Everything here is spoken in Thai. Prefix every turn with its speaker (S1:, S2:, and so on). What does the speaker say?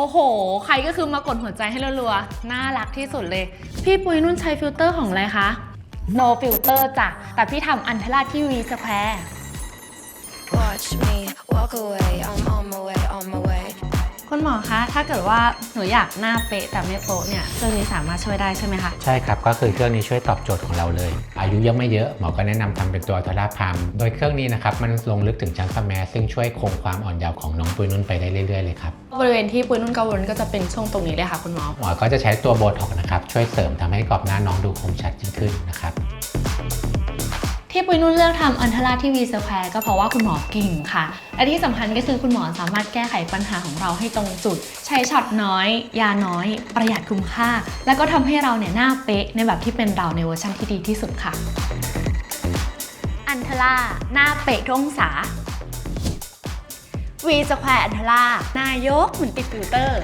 S1: โอ้โห ใครก็คือมากดหัวใจให้รัวๆ น่ารักที่สุดเลย พี่ปุ้ยนุ่นใช้ฟิลเตอร์ของอะไรคะ no filter จ้ะ แต่พี่ทำอันเทล่าที่ V Square
S2: Watch me walk away. On
S1: คุณหมอคะ ถ้าเกิดว่าหนูอยากหน้าเป๊ะแต่ไม่โป๊ะเนี่ย เครื่องนี้สามารถช่วยได้ใช่ไหมคะ
S3: ใช่ครับ ก็คือเครื่องนี้ช่วยตอบโจทย์ของเราเลย อายุยังไม่เยอะ หมอก็แนะนำทำเป็นตัวทาราพามโดยเครื่องนี้นะครับ มันลงลึกถึงชั้นสแมสซึ่งช่วยคงความอ่อนเยาว์ของน้องปุยนุ่นไปได้เรื่อยๆเลยครับ
S1: บริเวณที่ปุ้ยนุ่นกังวลก็จะเป็นช่วงตรงนี้เลยค่ะคุณหมอ
S3: หมอก็จะใช้ตัวโบท็อกซ์นะครับช่วยเสริมทำให้กรอบหน้าน้องดูคมชัดยิ่งขึ้นนะครับ
S1: ที่ปุ้ยนุ่นเลือกทำอันทราที่วีสแควร์ก็เพราะว่าคุณหมอเก่งค่ะ และที่สำคัญก็คือคุณหมอสามารถแก้ไขปัญหาของเราให้ตรงจุด ใช้ช็อตน้อย ยาน้อย ประหยัดคุ้มค่า แล้วก็ทำให้เราเนี่ยหน้าเป๊ะในแบบที่เป็นเราในเวอร์ชันที่ดีที่สุดค่ะ อันทราหน้าเป๊ะทุกองศาวีสแควร์อันทราหน้ายกเหมือนติดฟิลเตอร์